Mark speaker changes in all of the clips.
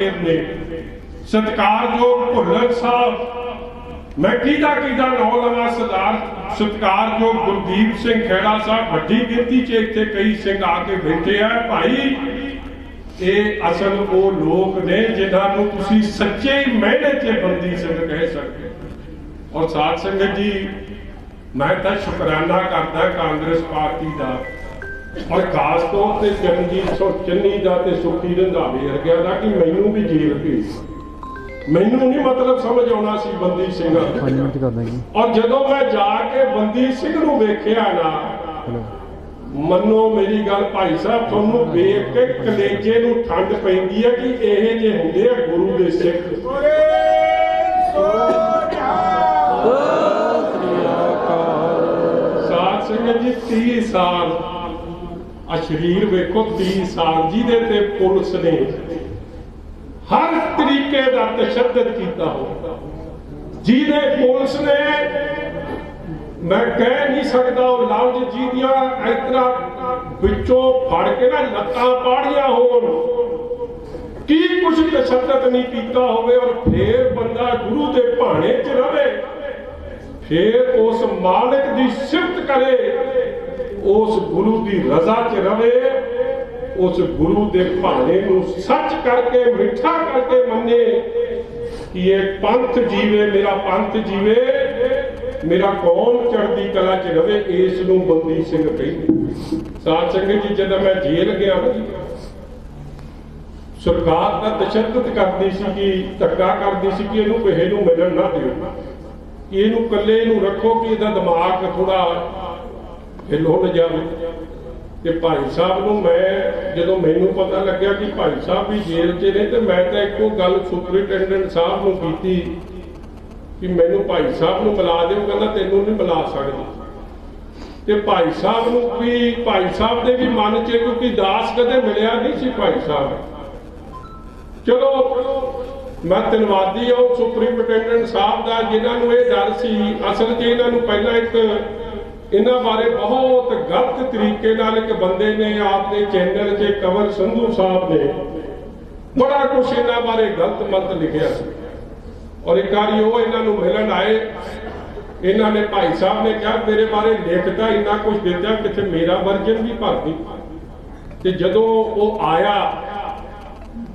Speaker 1: ਨੇ ਭੁੱਲਰ ਸਾਹਿਬ ਮੈਂ ਕਿਹਦਾ ਕਿਹਦਾ ਨਾਂ ਲਵਾਂ ਸਰਦਾਰ ਸਤਿਕਾਰਯੋਗ ਗੁਰਦੀਪ ਸਿੰਘ ਖੇੜਾ ਸਾਹਿਬ, ਵੱਡੀ ਗਿਣਤੀ 'ਚ ਇੱਥੇ ਕਈ ਸਿੰਘ ਆ ਕੇ ਬੈਠੇ ਆ। ਭਾਈ, ਇਹ ਅਸਲ ਉਹ ਲੋਕ ਨੇ ਜਿਨ੍ਹਾਂ ਨੂੰ ਤੁਸੀਂ ਸੱਚੇ ਮਿਹਨਤ 'ਚ ਬੰਦੀ ਸਿੰਘ ਕਹਿ ਸਕਦੇ ਔਰ ਸਾਧ ਸੰਗਤ ਜੀ, ਮੈਂ ਤਾਂ ਸ਼ੁਕਰਾਨਾ ਕਰਦਾ ਕਾਂਗਰਸ ਪਾਰਟੀ ਦਾ ਔਰ ਖਾਸ ਤੌਰ ਤੇ ਚਰਨਜੀਤ ਸੋ ਚੰਨੀ ਦਾ ਤੇ ਸੁਖੀ ਰੰਧਾਵੇ ਵਰਗਿਆਂ ਦਾ ਕਿ ਮੈਨੂੰ ਵੀ ਜੇਲ੍ਹ ਭੇਜ ਮੈਨੂੰ ਨਹੀਂ ਮਤਲਬ ਸਮਝ ਆਉਣਾ ਸੀ ਬੰਦੀ ਸਿੰਘ। ਔਰ ਜਦੋਂ ਮੈਂ ਜਾ ਕੇ ਬੰਦੀ ਸਿੰਘ ਨੂੰ ਵੇਖਿਆ ਨਾ ਮੰਨੋ ਮੇਰੀ ਗੱਲ ਭਾਈ ਸਾਹਿਬ ਤੁਹਾਨੂੰ ਵੇਖ ਕੇ ਕਲੇਜੇ ਨੂੰ ਠੰਡ ਪੈਂਦੀ ਹੈ ਕਿ ਇਹ ਜੇ ਹੁੰਦੇ ਆ ਗੁਰੂ ਦੇ ਸਿੱਖ। ਸਾਧ ਸੰਗਤ ਜੀ 30 ਸਾਲ ਆ ਸ਼ਰੀਰ ਵੇਖੋ 30 ਸਾਲ ਜਿਹਦੇ ਤੇ ਪੁਲਿਸ ਨੇ ਹਰ ਤਰੀਕੇ ਦਾ ਤਸ਼ੱਦਦ ਕੀਤਾ ਹੋ ਜਿਹਦੇ ਪੁਲਿਸ ਨੇ, ਮੈਂ ਕਹਿ ਨਹੀਂ ਸਕਦਾ ਉਹ ਲਫ਼ਜ਼ ਜਿਹਦੀਆਂ ਇਤਨਾ ਵਿੱਚੋਂ ਫੜ ਕੇ ਨਾ ਲੱਤਾਂ ਪਾੜੀਆਂ ਹੋਣ। ਕੀ ਕੁਛ ਤਸ਼ੱਦਦ ਨਹੀਂ ਕੀਤਾ ਹੋਵੇ ਔਰ ਫੇਰ ਬੰਦਾ ਗੁਰੂ ਦੇ ਭਾਣੇ 'ਚ ਰਵੇ। ਫੇਰ ਉਸ ਮਾਲਕ ਦੀ ਸਿਫਤ ਕਰੇ। ਉਸ ਗੁਰੂ ਦੀ ਰਜ਼ਾ 'ਚ ਰਵੇ, ਉਸ ਗੁਰੂ ਦੇ ਭਾਣੇ ਨੂੰ ਸੱਚ ਕਰਕੇ, ਮਿੱਠਾ ਕਰਕੇ ਮੰਨੇ ਕਿ ਇਹ ਪੰਥ ਜੀਵੇ, ਮੇਰਾ ਪੰਥ ਜੀਵੇ, ਮੇਰਾ ਕੌਮ ਚੜ੍ਹਦੀ ਕਲਾ 'ਚ ਰਵੇ, ਇਸ ਨੂੰ ਬੰਦੀ ਸਿੰਘ ਕਹਿੰਦੇ। ਸਾਧ ਸੰਗਤ ਜੀ, ਜਦੋਂ ਮੈਂ ਜੇਲ੍ਹ ਗਿਆ ਸਰਕਾਰ ਦਾ ਤਸ਼ੱਦਦ ਕਰਦੀ ਸੀ ਕਿ, ਧੱਕਾ ਕਰਦੀ ਸੀ ਕਿ ਇਹਨੂੰ ਕਿਸੇ ਨੂੰ ਮਿਲਣ ਨਾ ਦਿਓ। ਇਹਨੂੰ ਇਕੱਲੇ ਨੂੰ ਰੱਖੋ ਕਿ ਇਹਦਾ ਦਿਮਾਗ ਥੋੜਾ ਹਿੱਲ ਹੋ ਜਾਵੇ। ਤੇ ਭਾਈ ਸਾਹਿਬ ਨੂੰ ਮੈਂ ਜਦੋਂ ਮੈਨੂੰ ਪਤਾ ਲੱਗਿਆ ਕਿ ਭਾਈ ਸਾਹਿਬ ਵੀ ਜੇਲ੍ਹ 'ਚ ਨੇ, ਤੇ ਮੈਂ ਤਾਂ ਇੱਕੋ ਗੱਲ ਸੁਪਰਿੰਟੈਂਡੈਂਟ ਸਾਹਿਬ ਨੂੰ ਕੀਤੀ ਕਿ ਮੈਨੂੰ ਭਾਈ ਸਾਹਿਬ ਨੂੰ ਮਿਲਾ ਦਿਓ, ਕਹਿੰਦਾ ਤੈਨੂੰ ਨਹੀਂ ਮਿਲਾ ਸਕਦਾ। ਤੇ ਭਾਈ ਸਾਹਿਬ ਨੂੰ ਵੀ, ਭਾਈ ਸਾਹਿਬ ਦੇ ਵੀ ਮਨ 'ਚ ਕਿਉਂਕਿ ਦਾਸ ਕਦੇ ਮਿਲਿਆ ਨਹੀਂ ਸੀ ਭਾਈ ਸਾਹਿਬ। ਚਲੋ, ਮੈਂ ਧੰਨਵਾਦੀ ਹਾਂ ਉਹ ਸਾਹਿਬ ਦਾ, ਜਿਨ੍ਹਾਂ ਨੂੰ ਇਹ ਡਰ ਸੀ। ਅਸਲ 'ਚ ਇਹਨਾਂ ਨੂੰ ਪਹਿਲਾਂ ਇੱਕ ਇਹਨਾਂ ਬਾਰੇ ਬਹੁਤ ਗਲਤ ਤਰੀਕੇ ਨਾਲ ਇੱਕ ਬੰਦੇ ਨੇ ਆਪਦੇ ਚੈਨਲ 'ਤੇ ਕਵਰ ਸੰਧੂ ਸਾਹਿਬ ਨੇ ਬੜਾ ਕੁਝ ਇਹਨਾਂ ਬਾਰੇ ਗਲਤ ਮਤ ਲਿਖਿਆ ਸੀ। ਔਰ ਇੱਕ ਵਾਰੀ ਉਹ ਇਹਨਾਂ ਨੂੰ ਮਿਲਣ ਆਏ, ਇਹਨਾਂ ਨੇ ਭਾਈ ਸਾਹਿਬ ਨੇ ਕਿਹਾ ਮੇਰੇ ਬਾਰੇ ਲਿਖਦਾ ਇੰਨਾ ਕੁਝ ਦਿੱਤਾ ਕਿਥੇ ਮੇਰਾ ਵਰਜਨ ਵੀ ਭਰਦੀ। ਤੇ ਜਦੋਂ ਉਹ ਆਇਆ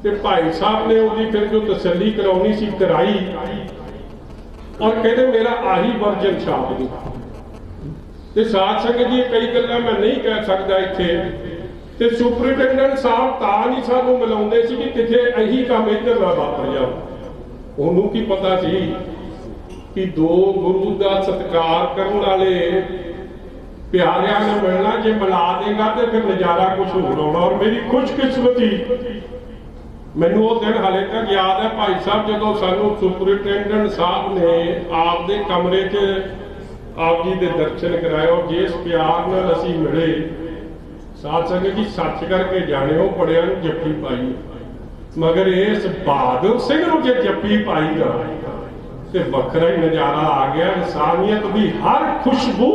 Speaker 1: ਤੇ ਭਾਈ ਸਾਹਿਬ ਨੇ ਉਹਦੀ ਫਿਰ ਜੋ ਤਸੱਲੀ ਕਰਾਉਣੀ ਸੀ, ਕਰਾਈ। ਔਰ ਕਹਿੰਦੇ, ਮੇਰਾ ਆਹੀ ਵਰਜਨ ਛਾਪ ਤੇ ਸਾਧ ਸੰਗਤ ਜੀ, ਕਈ ਗੱਲਾਂ ਮੈਂ ਨਹੀਂ ਕਹਿ ਸਕਦਾ ਇੱਥੇ। ਤੇ ਸੁਪਰਿੰਟੈਂਡੈਂਟ ਸਾਹਿਬ ਤਾਂ ਨਹੀਂ ਸਾਨੂੰ ਮਿਲਾਉਂਦੇ ਸੀ ਕਿ ਕਿਤੇ ਇਹੀ ਕੰਮ ਇੱਧਰ ਨਾ ਵਾਪਰ ਜਾਓ ਉਹਨੂੰ ਕੀ ਪਤਾ ਸੀ ਕਿ ਦੋ ਗੁਰੂ ਦਾ ਸਤਿਕਾਰ ਕਰਨ ਵਾਲੇ ਪਿਆਰਿਆਂ ਨੂੰ ਮਿਲਣਾ ਜੇ ਮਿਲਾ ਦੇਗਾ ਤੇ ਫਿਰ ਨਜ਼ਾਰਾ ਕੁਝ ਹੋਰ ਆਉਣਾ। ਔਰ ਮੇਰੀ ਖੁਸ਼ਕਿਸਮਤੀ, ਮੈਨੂੰ ਉਹ ਦਿਨ ਹਾਲੇ ਤੱਕ ਯਾਦ ਹੈ ਭਾਈ ਸਾਹਿਬ, ਜਦੋਂ ਸਾਨੂੰ ਸੁਪਰਿੰਟੈਂਡੈਂਟ ਸਾਹਿਬ ਨੇ ਆਪਦੇ ਕਮਰੇ 'ਚ ਆਪ ਜੀ ਦੇ ਦਰਸ਼ਨ ਕਰਾਇਓ, ਜਿਸ ਪਿਆਰ ਨਾਲ ਅਸੀਂ ਮਿਲੇ। ਸਾਧ ਸੰਗਤ ਜੀ, ਸੱਚ ਕਰਕੇ ਜਾਣਿਓ ਬੜਿਆਂ ਨੂੰ ਜੱਫੀ ਪਾਈ ਮਗਰ ਇਸ ਬਹਾਦਰ ਸਿੰਘ ਨੂੰ ਜੇ ਜੱਫੀ ਪਾਈ ਨਾ ਤੇ ਵੱਖਰਾ ਹੀ ਨਜ਼ਾਰਾ ਆ ਗਿਆ। ਇਨਸਾਨੀਅਤ ਦੀ ਹਰ ਖੁਸ਼ਬੂ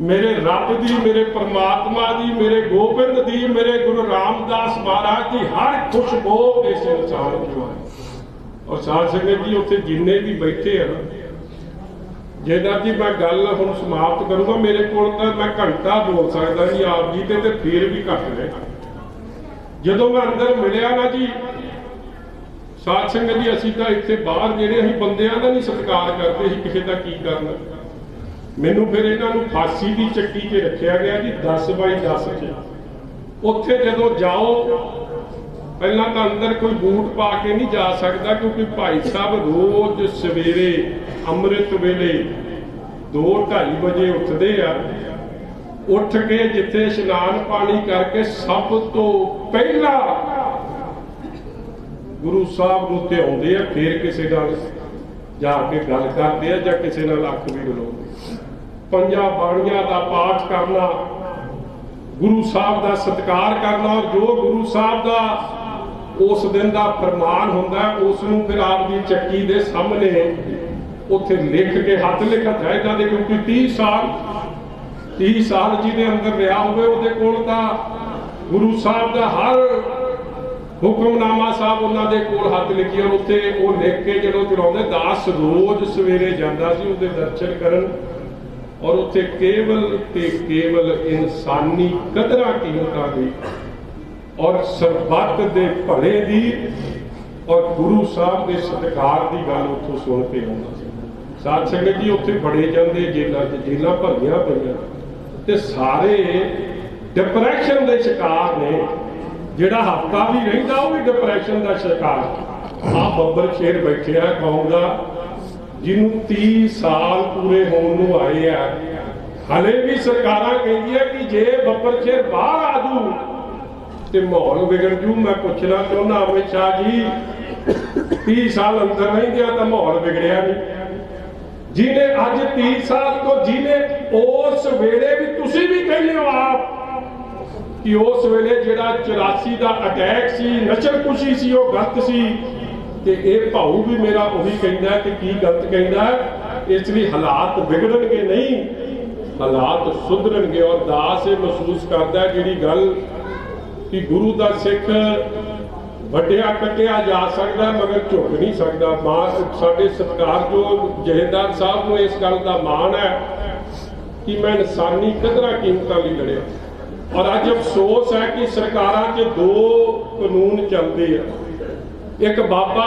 Speaker 1: ਮੇਰੇ ਰੱਬ ਦੀ, ਮੇਰੇ ਪਰਮਾਤਮਾ ਦੀ, ਮੇਰੇ ਗੋਬਿੰਦ ਦੀ, ਮੇਰੇ ਗੁਰੂ ਰਾਮਦਾਸ ਮਹਾਰਾਜ ਦੀ ਹਰ ਖੁਸ਼ਬੂ ਇਸ ਇਨਸਾਨ ਨੂੰ ਹੈ ਔਰ ਸਾਧ ਸੰਗਤ ਜੀ, ਉੱਥੇ ਜਿੰਨੇ ਵੀ ਬੈਠੇ ਆ ਨਾ ਜੀ ਮੈਂ ਗੱਲ ਹੁਣ ਸਮਾਪਤ ਕਰੂੰਗਾ, ਮੇਰੇ ਕੋਲ ਤਾਂ ਮੈਂ ਘੰਟਾ ਬੋਲ ਸਕਦਾ ਜੀ ਆਪ ਜੀ ਤੇ ਤੇ ਫੇਰ ਵੀ ਘੱਟ ਨੇ। ਜਦੋਂ ਮੈਂ ਅੰਦਰ ਮਿਲਿਆ ਨਾ ਜੀ, ਸਾਧ ਸੰਗਤ ਜੀ, ਅਸੀਂ ਤਾਂ ਇੱਥੇ ਬਾਹਰ ਜਿਹੜੇ ਅਸੀਂ ਬੰਦਿਆਂ ਦਾ ਨਹੀਂ ਸਤਿਕਾਰ ਕਰਦੇ ਸੀ ਕਿਸੇ ਦਾ ਕੀ ਕਰਨਾ? ਮੈਨੂੰ ਫਿਰ ਇਹਨਾਂ ਨੂੰ ਫਾਂਸੀ ਦੀ ਚੱਕੀ 'ਤੇ ਰੱਖਿਆ ਗਿਆ ਜੀ 10 ਬਾਈ 10 'ਚ। ਉੱਥੇ ਜਦੋਂ ਜਾਓ, ਪਹਿਲਾਂ ਤਾਂ ਅੰਦਰ ਕੋਈ ਬੂਟ ਪਾ ਕੇ ਨਹੀਂ ਜਾ ਸਕਦਾ, ਕਿਉਂਕਿ ਭਾਈ ਸਾਹਿਬ ਰੋਜ਼ ਸਵੇਰੇ ਅੰਮ੍ਰਿਤ ਵੇਲੇ 2:30 ਵਜੇ ਉੱਠਦੇ ਆ ਉੱਠ ਕੇ ਜਿੱਥੇ ਇਸ਼ਨਾਨ ਪਾਣੀ ਕਰਕੇ ਸਭ ਤੋਂ ਪਹਿਲਾਂ ਗੁਰੂ ਸਾਹਿਬ ਨੂੰ ਤੇ ਆਉਂਦੇ ਆ ਫਿਰ ਕਿਸੇ ਨਾਲ ਜਾ ਕੇ ਗੱਲ ਕਰਦੇ ਆ ਜਾਂ ਕਿਸੇ ਨਾਲ ਅੱਖ ਵੀ ਮਿਲਾਉਂਦੇ ਪੰਜਾਂ ਬਾਣੀਆਂ ਦਾ ਪਾਠ ਕਰਨਾ ਗੁਰੂ ਸਾਹਿਬ ਦਾ ਸਤਿਕਾਰ ਕਰਨਾ ਔਰ ਜੋ ਗੁਰੂ ਸਾਹਿਬ ਦਾ ਉਸ ਦਿਨ ਦਾ ਫਰਮਾਨ ਹੁੰਦਾ ਹੈ, ਉਸ ਨੂੰ ਫਿਰ ਆਪ ਦੀ ਚੱਕੀ ਦੇ ਸਾਹਮਣੇ ਉੱਥੇ ਲਿਖ ਕੇ ਹੱਥ ਲਿਖਤ ਹੈ ਦੇ ਕਿਉਂਕਿ 30 ਸਾਲ 30 ਸਾਲ ਜਿਹਦੇ ਅੰਦਰ ਰਿਹਾ ਹੋਵੇ, ਉਹਦੇ ਕੋਲ ਤਾਂ ਗੁਰੂ ਸਾਹਿਬ ਦਾ ਹਰ ਹੁਕਮਨਾਮਾ ਸਾਹਿਬ ਉਹਨਾਂ ਦੇ ਕੋਲ ਹੱਥ ਲਿਖਿਆ ਔਰ ਉੱਥੇ ਉਹ ਲਿਖ ਕੇ ਜਦੋਂ ਚਲਾਉਂਦੇ, ਦਾਸ ਰੋਜ਼ ਸਵੇਰੇ ਜਾਂਦਾ ਸੀ ਉਹਦੇ ਦਰਸ਼ਨ ਕਰਨ ਔਰ ਉੱਥੇ ਕੇਵਲ ਤੇ ਕੇਵਲ ਇਨਸਾਨੀ ਕਦਰਾਂ ਕੀਮਤਾਂ ਦੀ ਔਰ ਸਰਬੱਤ ਦੇ ਭਲੇ ਦੀ ਔਰ ਗੁਰੂ ਸਾਹਿਬ ਦੇ ਸਤਿਕਾਰ ਦੀ ਗੱਲ ਉੱਥੋਂ ਸੁਣ ਕੇ ਆਉਂਦਾ ਸੀ। ਸਾਧ ਸੰਗਤ ਜੀ ਉੱਥੇ ਫੜੇ ਜਾਂਦੇ ਜੇਲ੍ਹਾਂ 'ਚ ਜੇਲ੍ਹਾਂ ਭਰੀਆਂ ਪਈਆਂ। ਤੇ ਸਾਰੇ ਡਿਪਰੈਸ਼ਨ ਦੇ ਸ਼ਿਕਾਰ ਨੇ। ਜਿਹੜਾ ਹਫਤਾ ਵੀ ਰਹਿੰਦਾ, ਉਹ ਵੀ ਡਿਪਰੈਸ਼ਨ ਦਾ ਸ਼ਿਕਾਰ। ਆ ਬੱਬਰ ਸ਼ੇਰ ਬੈਠਿਆ, ਕੌਮ ਦਾ, ਜਿਹਨੂੰ 30 ਸਾਲ ਪੂਰੇ ਹੋਣ ਨੂੰ ਆਏ ਆ। ਹਲੇ ਵੀ ਸਰਕਾਰਾਂ ਕਹਿੰਦੀਆਂ ਕਿ ਜੇ ਬੱਬਰ ਸ਼ੇਰ ਬਾਹਰ ਆ ਜੂ ਤੇ ਮਾਹੌਲ ਵਿਗੜ ਜੂ ਮੈਂ ਪੁੱਛਣਾ ਚਾਹੁੰਦਾ ਅਮਿਤ ਸ਼ਾਹ ਜੀ 30 ਸਾਲ ਅੰਦਰ ਰਹਿੰਦਿਆਂ ਤਾਂ ਮਾਹੌਲ ਵਿਗੜਿਆ ਨਹੀਂ ਜਿਹਨੇ ਅੱਜ 30 ਸਾਲ ਤੋਂ ਜਿਹਨੇ ਉਸ ਵੇਲੇ ਵੀ ਤੁਸੀਂ ਵੀ ਕਹਿੰਦੇ ਹੋ ਆਪ ਕਿ ਉਸ ਵੇਲੇ ਜਿਹੜਾ 84 ਦਾ ਅਟੈਕ ਸੀ, ਨਸ਼ਰਕੁਸ਼ੀ ਸੀ, ਉਹ ਗਲਤ ਸੀ। ਤੇ ਇਹ ਭਾਊ ਵੀ ਮੇਰਾ ਉਹੀ ਕਹਿੰਦਾ ਕਿ ਕੀ ਗਲਤ ਕਹਿੰਦਾ ਇਸ ਲਈ ਹਾਲਾਤ ਵਿਗੜਨਗੇ ਨਹੀਂ, ਹਾਲਾਤ ਸੁਧਰਨਗੇ ਔਰ ਦਾਸ ਇਹ ਮਹਿਸੂਸ ਕਰਦਾ ਜਿਹੜੀ ਗੱਲ ਕਿ ਗੁਰੂ ਦਾ ਸਿੱਖ ਵੱਡਿਆ ਕੱਟਿਆ ਜਾ ਸਕਦਾ, ਮਗਰ ਝੁਕ ਨਹੀਂ ਸਕਦਾ। ਮਾਂ, ਸਾਡੇ ਸਤਿਕਾਰਯੋਗ ਜਹੇਦਾਰ ਸਾਹਿਬ ਨੂੰ ਇਸ ਗੱਲ ਦਾ ਮਾਣ ਹੈ ਕਿ ਮੈਂ ਇਨਸਾਨੀ ਕਦਰਾਂ ਕੀਮਤਾਂ ਲਈ ਲੜਿਆ। ਔਰ ਅੱਜ ਅਫਸੋਸ ਹੈ ਕਿ ਸਰਕਾਰਾਂ 'ਚ ਦੋ ਕਾਨੂੰਨ ਚੱਲਦੇ ਆ। ਇੱਕ ਬਾਬਾ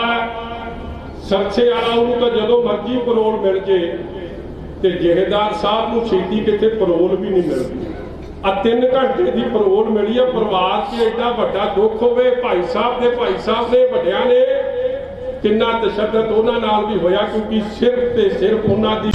Speaker 1: ਸਰਸੇ ਵਾਲਾ, ਉਹਨੂੰ ਤਾਂ ਜਦੋਂ ਮਰਜ਼ੀ ਪਰੋਲ ਮਿਲ ਜੇ, ਤੇ ਜਹੇਦਾਰ ਸਾਹਿਬ ਨੂੰ ਛੇਤੀ ਕਿਤੇ ਪਰੋਲ ਵੀ ਨਹੀਂ ਮਿਲਦੀ। ਆ 3 ਘੰਟੇ ਦੀ ਪਰੋਲ ਮਿਲੀ ਆ, ਪਰਿਵਾਰ 'ਚ ਐਡਾ ਵੱਡਾ ਦੁੱਖ ਹੋਵੇ, ਭਾਈ ਸਾਹਿਬ ਦੇ, ਭਾਈ ਸਾਹਿਬ ਨੇ ਵੱਡਿਆਂ ਨੇ ਕਿੰਨਾ ਤਸ਼ੱਦਦ ਉਹਨਾਂ ਨਾਲ ਵੀ ਹੋਇਆ ਕਿਉਂਕਿ ਸਿਰਫ ਤੇ ਸਿਰਫ ਉਹਨਾਂ ਦੀ